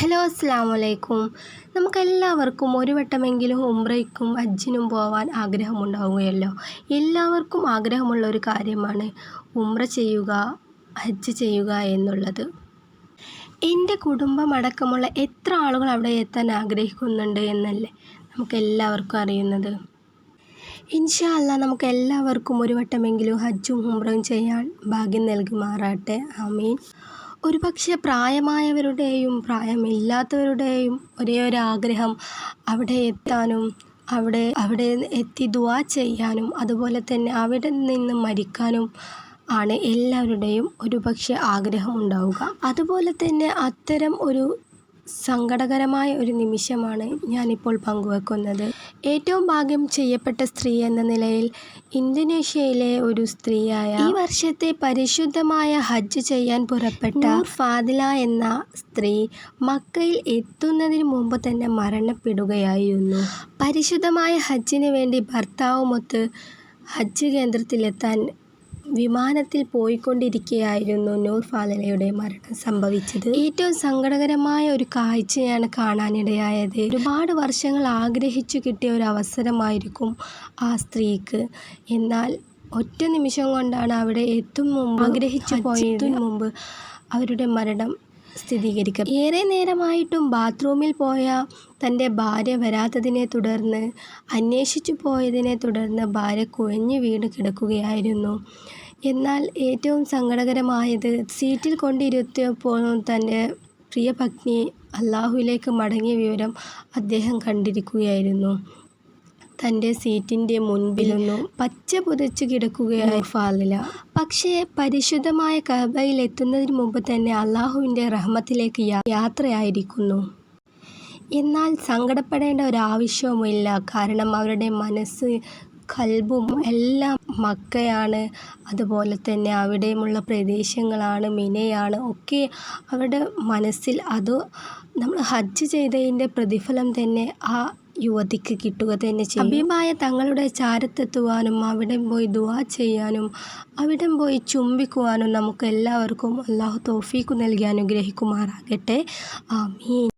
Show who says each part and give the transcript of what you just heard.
Speaker 1: Hello അസ്സാം വലൈക്കും നമുക്കെല്ലാവർക്കും ഒരു വട്ടമെങ്കിലും ഉംറയ്ക്കും ഹജ്ജിനും പോവാൻ ആഗ്രഹമുണ്ടാവുകയല്ലോ. എല്ലാവർക്കും ആഗ്രഹമുള്ള ഒരു കാര്യമാണ് ഉംറ ചെയ്യുക ഹജ്ജ് ചെയ്യുക എന്നുള്ളത്. എന്റെ കുടുംബമടക്കമുള്ള എത്ര ആളുകൾ അവിടെ എത്താൻ ആഗ്രഹിക്കുന്നുണ്ട് എന്നല്ലേ നമുക്കെല്ലാവർക്കും അറിയുന്നത്. ഇൻഷാ അല്ല നമുക്ക് എല്ലാവർക്കും ഒരു വട്ടമെങ്കിലും ഹജ്ജും ഉംറയും ചെയ്യാൻ ഭാഗ്യം നൽകുമാറാട്ടെ ആമീൻ ഒരുപക്ഷെ പ്രായമായവരുടെയും പ്രായമില്ലാത്തവരുടെയും ഒരേ ഒരു ആഗ്രഹം അവിടെ എത്താനും അവിടെ അവിടെ എത്തി ദുആ ചെയ്യാനും അതുപോലെ തന്നെ അവിടെ നിന്ന് മരിക്കാനും ആണ് എല്ലാവരുടെയും ഒരുപക്ഷെ ആഗ്രഹം ഉണ്ടാവുക. അതുപോലെ തന്നെ അത്തരം ഒരു സങ്കടകരമായ ഒരു നിമിഷമാണ് ഞാനിപ്പോൾ പങ്കുവെക്കുന്നത്. ഏറ്റവും ഭാഗ്യം ചെയ്യപ്പെട്ട സ്ത്രീ എന്ന നിലയിൽ ഇന്തോനേഷ്യയിലെ ഒരു സ്ത്രീയായ ഈ വർഷത്തെ പരിശുദ്ധമായ ഹജ്ജ് ചെയ്യാൻ പുറപ്പെട്ട ഫാദില എന്ന സ്ത്രീ മക്കയിൽ എത്തുന്നതിന് മുമ്പ് തന്നെ മരണപ്പെടുകയായിരുന്നു. പരിശുദ്ധമായ ഹജ്ജിന് വേണ്ടി ഭർത്താവുമൊത്ത് ഹജ്ജ് കേന്ദ്രത്തിലെത്താൻ വിമാനത്തിൽ പോയിക്കൊണ്ടിരിക്കുകയായിരുന്നു നൂർ ഫാദലയുടെ മരണം സംഭവിച്ചത്. ഏറ്റവും സങ്കടകരമായ ഒരു കാഴ്ചയാണ് കാണാനിടയായത്. ഒരുപാട് വർഷങ്ങൾ ആഗ്രഹിച്ചു കിട്ടിയ ഒരു അവസരമായിരിക്കും ആ സ്ത്രീക്ക്. എന്നാൽ ഒറ്റ നിമിഷം കൊണ്ടാണ് അവിടെ എത്തും മുമ്പ് ആഗ്രഹിച്ചു പോയതിനു മുമ്പ് അവരുടെ മരണം സ്ഥിരീകരിക്കുക ഏറെ നേരമായിട്ടും ബാത്റൂമിൽ പോയ തന്റെ ഭാര്യ വരാത്തതിനെ തുടർന്ന് അന്വേഷിച്ചു പോയതിനെ തുടർന്ന് ഭാര്യ കുഴഞ്ഞു വീണ് കിടക്കുകയായിരുന്നു. എന്നാൽ ഏറ്റവും സങ്കടകരമായത് സീറ്റിൽ കൊണ്ടിരുത്തിയപ്പോഴും തന്റെ പ്രിയ പത്നി അള്ളാഹുവിലേക്ക് മടങ്ങിയ വിവരം അദ്ദേഹം കണ്ടിരിക്കുകയായിരുന്നു. തന്റെ സീറ്റിന്റെ മുൻപിലൊന്നും പച്ച പുതച്ചു കിടക്കുകയായി. ഫാലില. പക്ഷേ പരിശുദ്ധമായ കബയിൽ എത്തുന്നതിന് മുമ്പ് തന്നെ അള്ളാഹുവിന്റെ റഹ്മത്തിലേക്ക് യാത്രയായിരിക്കുന്നു. എന്നാൽ സങ്കടപ്പെടേണ്ട ഒരു ആവശ്യവുമില്ല കാരണം അവരുടെ മനസ്സ് കൽബും എല്ലാം മക്കയാണ്. അതുപോലെ തന്നെ അവിടെയുമുള്ള പ്രദേശങ്ങളാണ് മിനയാണ്. ഒക്കെ അവരുടെ മനസ്സിൽ അത് നമ്മൾ ഹജ്ജ് ചെയ്തതിന്റെ പ്രതിഫലം തന്നെ ആ യുവതിക്ക് കിട്ടുക തന്നെ ചെയ്യും. അഭിമായ തങ്ങളുടെ ചാരത്തെത്തുവാനും അവിടെ പോയി ദുവാ ചെയ്യാനും അവിടെ പോയി ചുംബിക്കുവാനും നമുക്ക് എല്ലാവർക്കും അള്ളാഹു തോഫീക്ക് നൽകി അനുഗ്രഹിക്കുമാറാകട്ടെ. ആമീൻ.